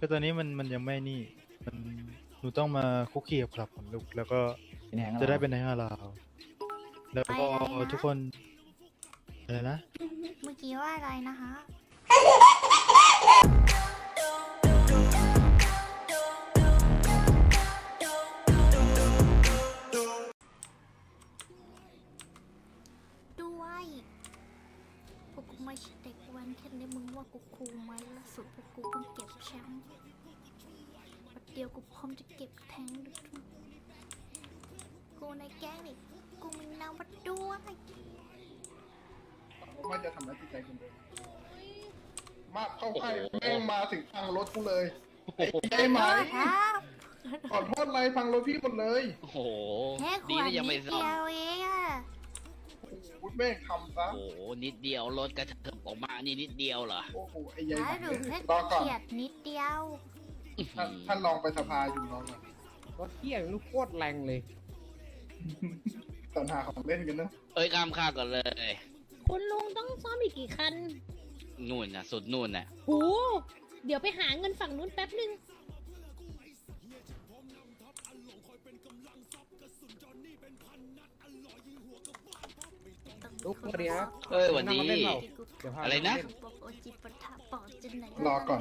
ก็ตอนนี้มันมันยังไม่นี่ มันหนูต้องมาคุกคีกับคลับผมลูกแล้วก็เป็นแหงจะได้เป็นในห้าลาว แล้วก็ไปอะไรนะ ทุกคนอะไรนะ เมื่อกี้ว่าอะไรนะคะ ว่ากูคูลไหมล่าสุดพวกกูเพิ่งเก็บแชมป์วันเดียวกูพร้อมจะเก็บแทงด้วยกูในแก๊งนี่กูมีนามว่าด้วยไม่จะทำร้ายจิตใจคนเดินมากเข้าใกล้แม่งมาถึงพังรถกูเลยไอ้ไอ้ไหมขอโทษครับขอโทษอะไรพังรถพี่หมดเลย โอ้โห แค่ขดีวดนะยังนิไม่ดซ่อเดีมยวเองอะ โอ้โหแม่งทำซะ โอ้โหนิดเดียวรถกระเถิบออกมานี่นิดเดียวเหรอโอ้โห ไอ้ยัยถ้าหนูแค่รอก่อนเฉียดนิดเดียว ท่านท่านลองไปสภาอยู่น้องอะรถเที่ยลูกโคตรแรงเลยสรรหาของเล่นกันเนอะเอ้ยข้ามข้ามก่อนเลย คุณลุงต้องซ่อมอีกกี่คันนู่นน่ะสุดนู่นน่ะ โห เดี๋ยวไปหาเงินฝั่งนู้นแป๊บนึง ลุกมาดิครับเอ้ยหวันดีนั่งมาเล่นเปล่าเดี๋ยวพาอะไรนะปเล่บอกโอจิปะทะบอกจะไหนรอก่อน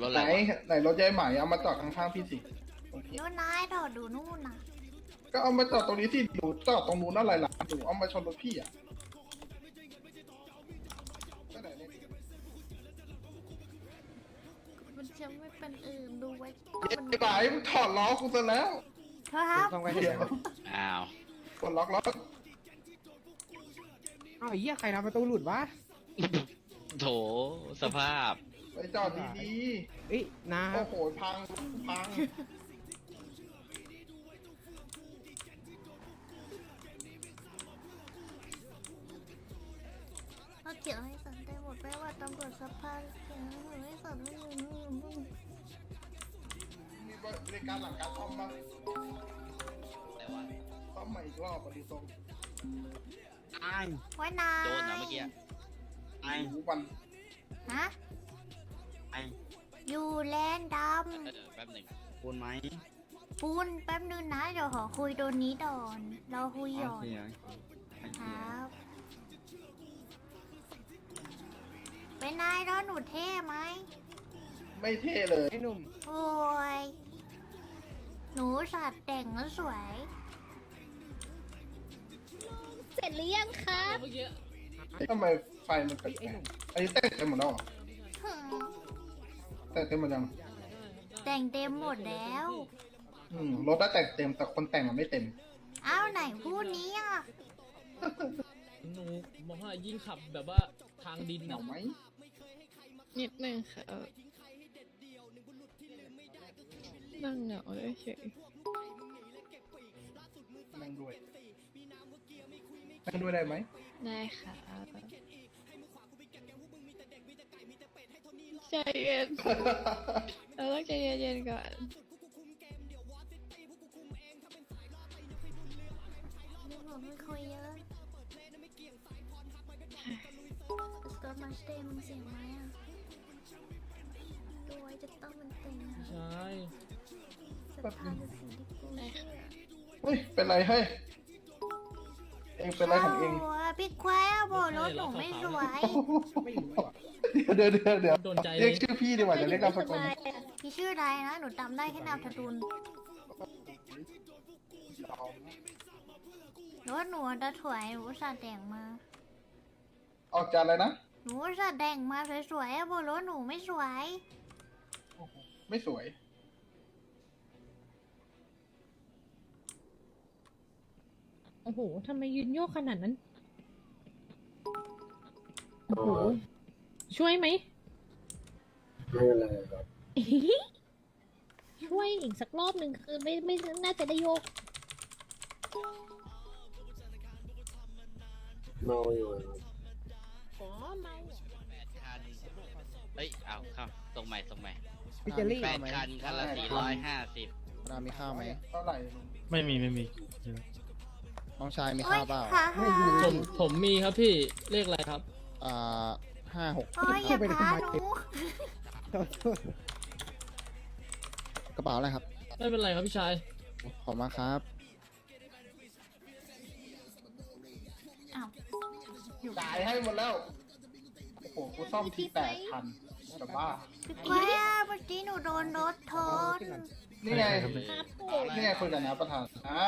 รถอะไหนไรวะไหนรถยายไหมเอามาจอดข้างๆพี่สิโอเคโน่นนายถอดดูนู่นน่ะก็เอามาจอดตรงนี้ที่หนูจอดตรงนู้นอะไรล่ะหนูเอามาชนรถพี่อะก็ไหนเนี่ยมันจะไม่เป็นอื่นดูไว้ไอ้ไหมมึงถอดล้อกูซะแล้วครับซ่อมกันเถเดี๋ยวอะอ้าวกดล็อกล้อ อ้าวไอ้เหี้ยใครทำประตูหลุดวะโถสภาพ ไปจอดดีเอ้ยนาครัๆโอ้บโห พัง พัง เขาเขียนให้สันได้หมดไม่ว่าตำรวจสภาเขียนให้สันไม่อยู่นู่นนู่นมีบริการหลังการซ่อมบ้างซ่อมใหม่อีกรอบอะดูทรง ตายไว้นายโดนนะเมื่อกี้ตายหูวันฮะตายอยู่แลนด์ดเออแป๊บหนึ่งคุณไหมำปูนแป๊บนึงนะเดี๋ยวขอคุยตัวนี้ก่อนเราคุยหย่อนครับ เป็นนายร้อนหนูเท่ไหม ไม่เท่เลยไอ้หนุ่มโอ้ย หนูสัตว์แต่งแล้วสวยเส ร็จหรือยังครับทำไมไฟมันแปลไอ้หนุ่กมๆอันนี้แต่งเต็มหมดแล้วเหรอแต่งเต็มหมดยังแต่งเต็มหมดแล้ว อืมรถได้แต่งเต็มแต่คนแต่งมันไม่เต็มเอ้าไหนพูดนี้อะหนูมองว่ายิ่งขับแบบว่าทางดินเหอะงาไหมนิดนึงค่ะเออนั่งเหงาเฉยนั่ นั่งด้วยได้ไหมๆได้ค่ะใจเย็นเราต้องใจเย็นๆก่อน นี่ผมไม่คุยเยอะสกอตมาสเตย์มึงเสียงไหมอะดูไว้จะต้องมันเต็มใช่สภาพเป็นสิ่งที่กูได้ค่ะเฮ้ยเป็นไรเฮ้ย เองเป็นไรของเองโอ้ยพี่แควบอกรถหนูไม่สวยไม่รู้อะเดี๋ยวเดี๋ยวเดี๋ยวโดนใจเลเรียยกชื่อพี่ดีกว่าจะเรียกนามสกุลพี่ชื่ออะไรนะ หนูจำได้แค่นามสกุลรถหนูจะสวยหนูสัตว์แต่งมา ออกจากอะไรนะ หนูสัตว์แต่งมาสวยๆอะบอกรถหนูไม่สวย ไม่สวย โอ้โหทำไมยืนโยกขนาดนั้น โอ้โห ช่วยไหม ไม่เป็นไรครับช่วยอีกสักรอบหนึ่งคือไม่ไม่น่าจะได้โยก เมาอยู่ครับอ๋อเมาแปดคันเฮ้ย เอาเข้าตรงใหม่ตรงใหม่พี่เจลลี่แปดคันคันละสี่ร้อยห้าสิบนามีข้าวไหมเท่าไหร่ไม่มีไม่มี น้องชายมีโอ๊ข้าวยเปล่าขาหาผมผมมีครับพี่เลขอะไรครับ อ่าห้าหกโอ้ยอย่าพาหนูระเป๋าอะไรครับ ไม่เป็นไรครับพี่ชาย ขอบคุณมากครับ อ้าวอยู่จ่ายให้หมดแล้ว โอ้โห กูซ่อมทีแปดพันแต่บ้า พี่กล้วยอะเมื่อกี้หนูโดนรถชน นี่ไงครับครับผมนี่ไงคุยกันนะประธานอ่า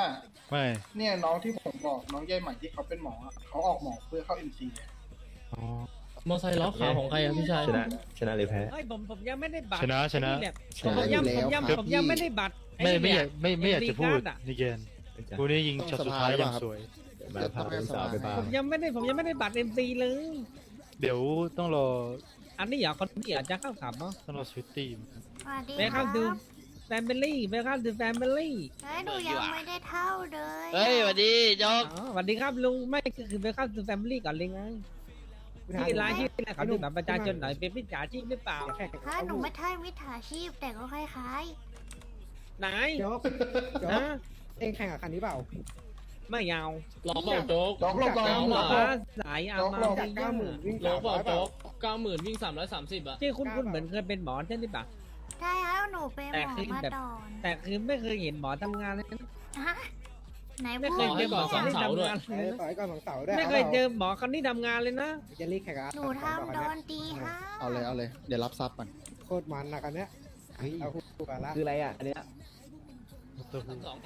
ไม่เนี่ยน้องที่ผมบอกน้องใยใหม่ที่เขาเป็นหมออะเขาออกหมอเพื่อเข้าเอ็นซีอ๋อ มอไซค์ล้อขาวของใครอะพี่ชาย ชนะ ชนะหรือแพ้ เฮ้ยผมผมยังไม่ได้บัตรชนะชนะ ไอ้แหลชนะผมยังอยู่แล้วผมยังครับผมยังพี่ไม่ได้บัตรไม่อ้ไม่อยากเนี่ยไม่ไม่อยากจะพูดไอ้การ์อะนี่เกนกูนี่ยิงช็อตสุดท้ายอย่างสวย มาพาลูกสาวไปบ้าผนมยังไม่ได้ผมยังไม่ได้บัตรเอ็มซีเลย เดี๋ยวต้องรออันนี้เหรอคนที่อาจจะเข้าขับเนาะต้องรอสวิตตี้สวัสดีไปคเข้ารับดู แฟมิลี่ไปเข้าดูแฟมิลี่เฮ้ยหนูยังไม่ได้เท่าเลยเฮ้ยสวัสดีโจ๊กอ๋อสวัสดีครับลุงไม่คือคือไปเข้าดูแฟมิลี่ก่อนเลยไงที่ร้านที่ไหนเขาดูแบบประชาชนหน่อยเป็นพิจฉาชีพหรือเปล่าถ้าหนูไม่ใช่มิจฉาชีพแต่ก็คล้ายไหนโจ๊กโจ๊นะกเองแข่งกับคันนี้เปล่าไม่ยาวล้อเปล่าโจ๊กจอกลงก่อนน้องหมาฟ้าสายอามาจากเก้าหมื่นวิ่งล้สาอมเปร้ล่าอยเปล่าโจ๊กเก้าหมื่นวิ่งสามร้อยสามสิบอะที่คุณคุณเหมือนเคยเป็นหมอใช่หรือเปล่าๆ ใช่ครับหนูเป็นหมอแต่คือมาแบบก่อนแต่คือไม่เคยเห็นหมอทำงานเลยนะฮะไหนไม่พูเคดยเจอหมอคนที่ทำงานเอเลยอนะต่อยก่อนสองเสาด้วยไม่เคยเจอหมอคนที่ทำงานเลยนะเจะรีแข่งกับหนูทำโดนตีห้าเอาเลยเอาเลยเดี๋ยวรับทรัพย์ก่อนโคตรมันนะกันเนี้ยเอาคู่กันละคืออะไรอะอันเนี้ยสอง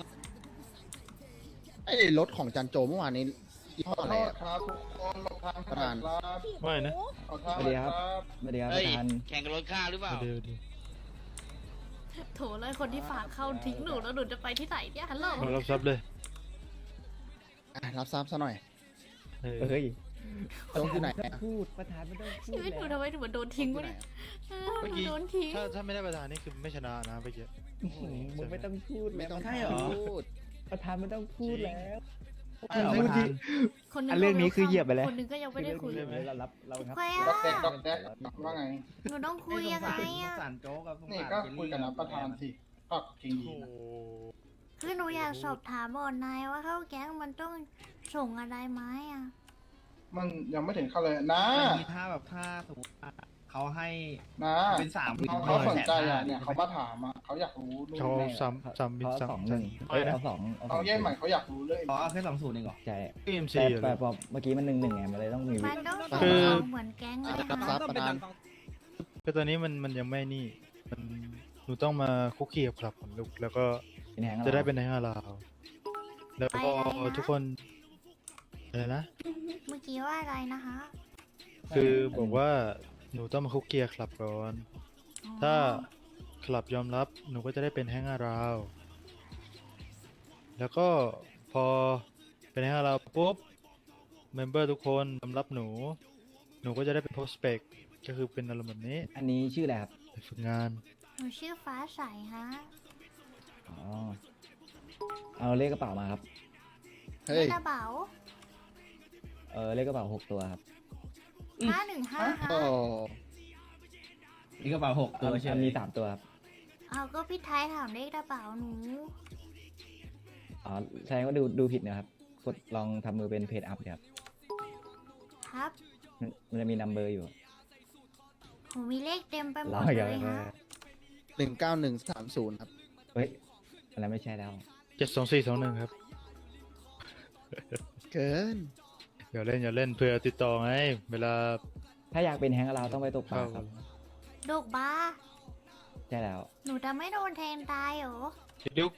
ไอ้รถของจันโจเมื่อวานนี้ยี่ขห้อออะไรโทษอะครับทุกคนหลบทางประธานครับไม่นะขอทางหน่อยครับสวัสดีครับเฮ้ปยระธานแข่งกับรถข้างหรือเปล่าเดี๋ยวเดี๋ยว โถเลยคนที่ฝากเข้าทิ้งหนูแล้วหนูจะไปที่ไหนเนี่ยฮัลโหลมารับทรัพย์เลยอะรับทรัพย์ซะหน่อยเออเฮ้ยโจ๊กอยู่ไหนอะพูดประธานไม่ต้องพูชีดวิตหนูแล้วทำไมถึงเหมือนโดนทิ้งวะเนี่ยเออหนูโดนทิ้งถ้าถ้าไม่ได้ประธานนี่คือไม่ชนะนะเมื่อกี้อื้อหือมึงไม่ต้องพูดไม่แล้วต้องใช่เหรอ พูดประธานไม่ต้องพูดแล้วใช่ เหรอเมื่อกี้ คนหนึอังนเรื่องนี้คือเหยียบไปแล้ว คนหนึงก็ยังไม่ได้คุยเรื่องนี้เรารับเราครับ คุยดอกแดกดอะอกแดกว่าไง หนูต้องคุยยังไงอะนี่ก็คุยกับนะประธานสิก็จริงโอ้ดีโหนะคือหนูอยากสอบถามบอลนายว่าเข้าแก๊งมันต้องส่งอะไรไหมอะมันยังไม่ถึงเข้าเลยนะถ้าแบบถ้าสมมติ เขาให้นะเป็นสามเขาเขาสนใจอะเนี่ยเขามาถามอะเขาอยากรู้นู่นเขานี่สามสามบินเขาสามสองหนึ่งไม่เอ้ยนะเอาสองเอาสน้อองงเย่ใหม่เขาอยากรู้เรื่องอ๋อแค่สองศูนย์เองเหรอใช่เอ็มซีแต่เหรแต่อพอเมื่อกี้มันหนึ่งหนึ่งไงมันเลยต้องมีวิมันต้องส่งคือของเหมือนแก๊งเลยรับทรัค่ะพย์ประธานคือตอนนี้มันมันยังไม่นี่ มันหนูต้องมาคุกคีกับคลับก่อนลูกแล้วก็เป็นแหงจะได้เป็นในห้าลาวแล้วก็ทุกคนอะไรนะ เมื่อกี้ว่าอะไรนะคะ คือบอกว่า หนูต้องมาคุกเกียร์คลับก่อนอ๋อถ้าคลับยอมรับหนูก็จะได้เป็นแฮงอาราว แล้วก็พอเป็นแฮงอาราวปุ๊บเมมเบอร์ทุกคนยอมรับหนู หนูก็จะได้เป็นโพสเปกก็คือเป็นอารมณ์แบบนี้อันนี้ชื่ออะไรครับ ไปฝึกงาน หนูชื่อฟ้าใสฮะอ๋อ เอาเลขกระเป๋ามาครับ เฮ้ย กระเป๋า เออเลขกระเป๋าหกตัวครับ ห้าหนึ่งห้าฮะโอ้นี่กระเป๋าหกอันอันมีสามตัวครับเอาก็พี่ไทยถามเลขกระเป๋าหนูอ๋อแสดงว่าดูดูผิดนะครับกดลองทำมือเป็นเพจอัพเลยครับครับมันมันจะมีนัมเบอร์อยู่ผมมีเลขเต็มไปหมรอดอเลย่ายฮะหนึ่งเก้าหนึ่งสามศูนย์ครับเฮ้ยอันนั้นไม่ใช่แล้ว เจ็ดสองสี่สองหนึ่งครับ เกิน อย่าเล่นอย่าเล่นเพื่อติดต่อไงเวลาถ้าอยากเป็นแฮงก์เราต้องไปตกปลาเข้าครับดกบ้า ใช่แล้ว หนูจะไม่โดนแทงตายเหรอดุก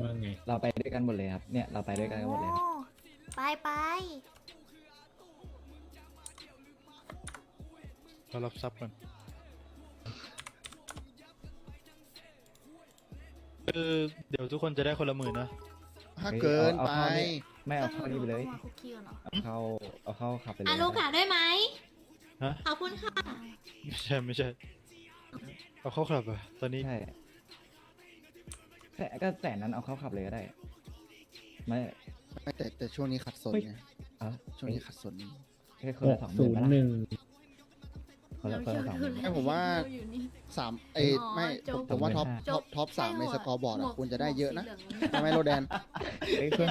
ว่าไงเราไปด้วยกันหมดเลยครับเนี่ยเราไปด้วยกันหมดเลยครับโอ้ไปไปเรารับทรัพย์ก่อนคือเดี๋ยวทุกคนจะได้คนละหมื่นนะ ถ้าเกินไป ไม่เอาเข้านี่ไปเลยมาคุกคีกันเหรอเอาเข้าเอาเข้าขับไปเลยอะลูกกลับได้ไหมฮะ ขอบคุณค่ะไม่ใช่ไม่ใช่ เอาเข้าคลับอะตอนนี้ ใช่แต่ก็แสนนั้นเอาเข้าขับเลยก็ได้ ไม่ ไม่แต่แต่ช่วงนี้ขัดสนไงเอาช่วงนี้ขัดสนแค่คนละสองหมื่นห นึ่งคนละคนละสองหมื่นให้ผมว่าอยู่นี่สามเอ้ยอ๋อไม่จบ ผมว่าท็อปจท็อบปท็อปสามในใช่หัวสกอร์บอร์ดหมอะวกคุณจะได้เยอะนะหมวกสีเหลืงใช่ไหมโรแดน เอ้ยคน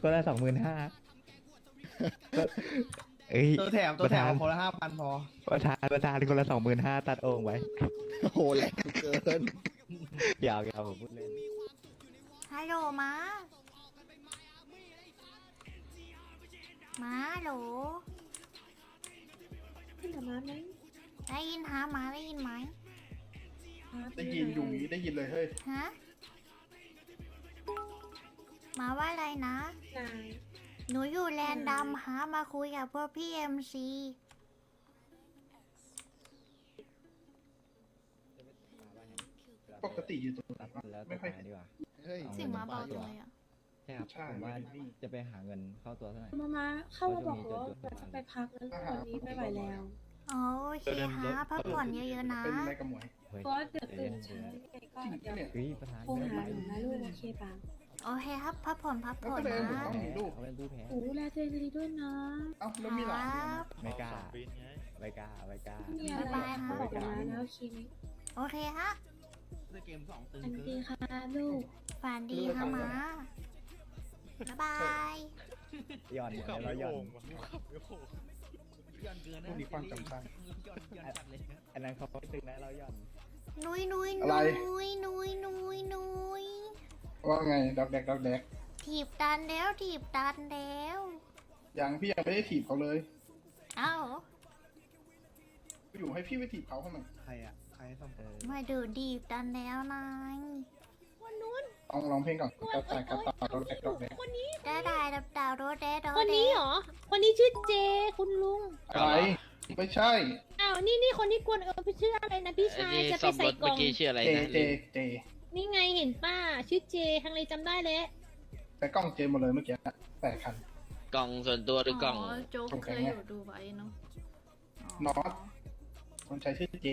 คนละสองหมื่นห้าเอ้ยตัวแถมตัวแถมประธานคนละห้าพันพอ ประธานประธานคนละสองหมื่นห้าตัดโอ่งไว้โอ้โหแรงเกินอยากอยากผมพูดเล่น ฮัลโหลมา มาโหล พี่กับมาไหม ได้ยินหามาได้ยินไหมได้ยินอยู่นี้ได้ยินเลยเฮ้ยฮะหมาว่าอะไรนะ นายหนูอยู่แลนด์ดำหามาคุยกับพวกพี่เอ็มซีปกติอยู่ตรงไหนตัดวะแล้วไม่ตัวค่อยตายดีกว่า เฮ้ยเอาเสียงหมาเบาจังเลยอะใช่ครับใช่ผมว่าไม่พี่จะไปหาเงินเข้าตัวเท่าไหร่ มามาเข้ามาบอกว่าจะไปพักแล้ววันนี้ไม่ไหวแล้ว อ๋อโอเคฮะพักผ่อนเยอะๆนะ เป็นอะไรกับหมวยเฮ้ยก็เดี๋ยวตื่นเช้ายังไงก็จริงเดี๋ยวปะเนี่ยเฮ้ยประธานโทรหาหนูนะลูกโอเคป่ะโอเคครับพักผ่อนพักแล้วผ่อก็นเลยนะผมต้องมีลูก เขาเป็นผู้แพ้โอ้ดูแลตัวเองดีๆด้วยนะเอ้าแล้วคมีหลานรัด้วยนะบไม่กล้าสองปีไงไม่กล้าไม่กล้ามีอะไรบ๊ายบายค่ะบอกมานะโอเคไหมโอเคฮะอันดีค่ะลูก ฝันดีค่ะหมาบ๊ายบายย่อนเดี๋ยวเราย่อน พวกนี้ความจำสั้นอันนั้นเขาตึงนะเราย่อนนุยนุยอะนุไรยนุยนุยนุยนุยว่าไงดอกแดกดอกแดกถีบดันแล้วถีบดันแล้วยังพี่ยังไม่ได้ถีบเขาเลยเอ้าอยู่ให้พี่ไปถีบเขาทำไมใครอะ ใครส่งเออไม่ดูดีบดันแล้วนาย ลองร้องเพลงก่อนกระต่ายกระต่ายดอกแดกดอกแดกได้ได้ดับดาวโรแดดโรคนแดนี้เหรอ คนนี้ชื่อเจ คุณลุง อะไร ไม่ใช่ อ้าว นี่นี่คนที่กวนเออพี่ชื่ออะไรนะพี่ไอ้ชายที่จะไปซ่อมใส่รถกเมื่ล่อองกี้ชื่ออะไรเจนะเจเจนี่ไงเห็นป้าชื่อเจทางเลยจำได้แล้วแต่กล้องเจหมดเลยเมื่อกี้แปดคัน กล่องส่วนตัวหรือกล่องโจ๊กตรงเคแข็งยไงอยู่ดูไว้เนาะนอตคนใช้ชื่อเจ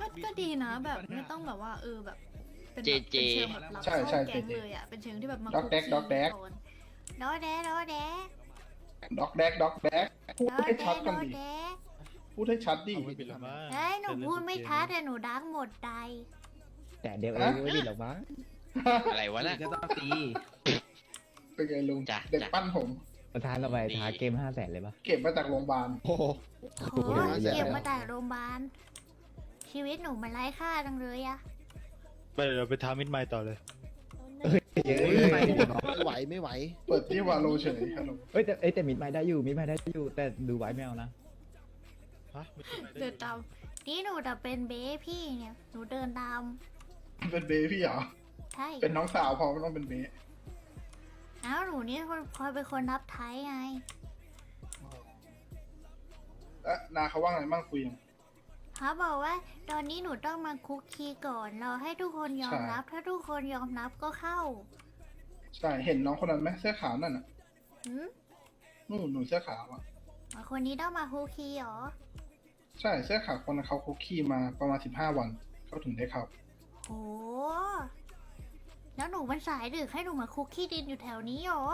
ก็ก็ดีนะแบบไม่ต้องแบบว่าเออแบบ เป็นเจแบบเจ เป็นเชิงแบบรับใช่ใช่เข้าแก๊งเจเจเลยอะ เป็นเชิงที่แบบมาด็อกแดกคุด็อกแดกก่อนดอแดดอแดดอกแดกดอกแดกพูดดอให้แดชัดดกันอดิแดพูดให้ชัดดิ เอาไม่เป็นไรมั้งเฮ้ยหนูพูดไม่ทัดแต่หนูดังหมดใดแต่เดี๋ยวเองไม่ผิดหรอกมั้งอะไรวะน่ะเป็นไงลุงจ้ะเด็กจ้ะ ปั้นผม ประธานเราไปท้าเกมห้าแสนเลยปะเก็บมาจากโรงพยาบาล โอ้โหโหโอ้โหเก็บมาจากโรงพยาบาลชีวิตหนูมันไร้ค่าจังเลยอะ ไปเดี๋ยวเราไปทามิดไมล์ต่อเลยเยอะไม่ไหวไม่ไหว เปิดที่วาโลเฉยฮัลโหลเอ้ยแต่เอ้ยแต่มิดไม้ได้อยู่มิดไม้ได้อยู่แต่ดูไว้ไม่เอานะ ฮะมิดไมล์ได้เดินตามนี่หนูจะเป็นเบ้พี่เนี่ย หนูเดินตามเป็นเบพี่เหรอ ใช่เป็นน้องสาวพอไม่ต้องเป็นเบอ้าวหนูนี่คนคอยเป็นคนรับไทยไง แล้วนาเขาว่าไงบ้างคุยยัง เขาบอกว่าตอนนี้หนูต้องมาคุกคีก่อนรอให้ทุกคนยอมใช่รับ ถ้าทุกคนยอมรับก็เข้าใช่เห็นน้องคนนั้นไหมเสื้อขาวนั่นน่ะหืมนู่นหนูเสื้อขาวอะอ๋อคนนี้ต้องมาคุกคีเหรอใช่เสื้อขาวคนนั้นเขาคุกคีมาประมาณสิบห้าวันเขาถึงได้เข้าโหแล้วหนูมันสายดึกให้หนูมาคุกคีดินอยู่แถวนี้เหรอ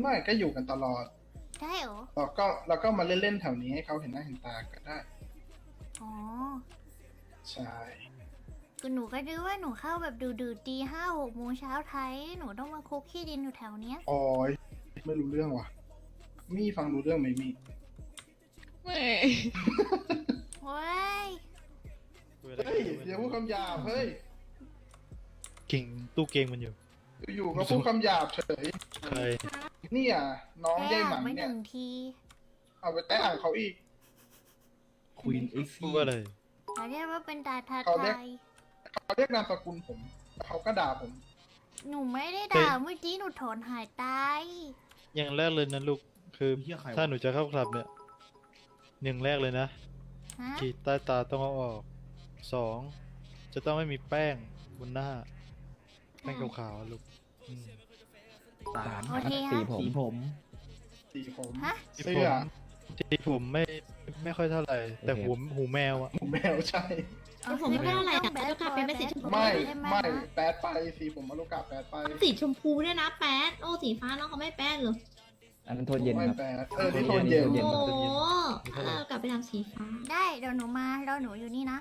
ไม่ก็อยู่กันตลอดใช่เหรอเราก็เราก็มาเล่นๆแถวนี้ให้เขาเห็นหน้าเห็นตาก็ได้ อ๋อใช่คือหนูก็ดูว่าหนูเข้าแบบดูดูตีห้าหกโมงเช้าไทย หนูต้องมาคุกขี้ดินอยู่แถวเนี้ยโอ้ยไม่รู้เรื่องว่ะ มี่ฟังรู้เรื่องไหมมี่ไม่โอ้ยคุยอะไรเฮ้ยกันอย่าพูดคำหยาบเฮ้ยเก่งตู้เกมมันอยู่ อยู่ๆก็พูดคำหยาบเฉยใครเนี่ยน้องแก้ยายหมันไม่หเนี่ยนึ่งที เอาไปแตะอ่างเขาอีก ควีนเอ็กซ์พูดว่าอะไรเขาเรียกว่าเป็นดาทัเขาไทเรียกยเขาเรียกนามสกุลผมแล้วเขาก็ด่าผมหนูไม่ได้ด่าเมื่อกี้หนูถอนหายตายอย่างแรกเลยนะลูกคือถ้าหนูจะเข้าคลับเนี่ยอย่างแรกเลยนะฮะขีดใต้ตาต้องเอาออกสองจะต้องไม่มีแป้งบนหน้า แป้งขาวๆอะลูกอืม สามโอเคสีฮะผมผม สีผมฮะที่เสื้ผ มอที่ผมไม่ไม่ค่อยเท่าไหร่ แต่หูหูแมวอะผมแมวใช่ผมไม่ได้อะไรอะต้งแบดแล้วกลับไปไม่เสร็จบอยไม่ใช่หไม่นะแปดไปสีผมมารุกาแปดไปสีชมพูเนี่ยนะแป๊ดโอ้สีฟ้าน้องเขาไม่แป๊ดเหรออันนั้นโทษเย็นไม่ครับ แปดเออนี่โทนเย็นเย็นโอ้เออกลับไปทำสีฟ้า ได้เดี๋ยวหนูมาแล้วหนูอยู่นี่นะ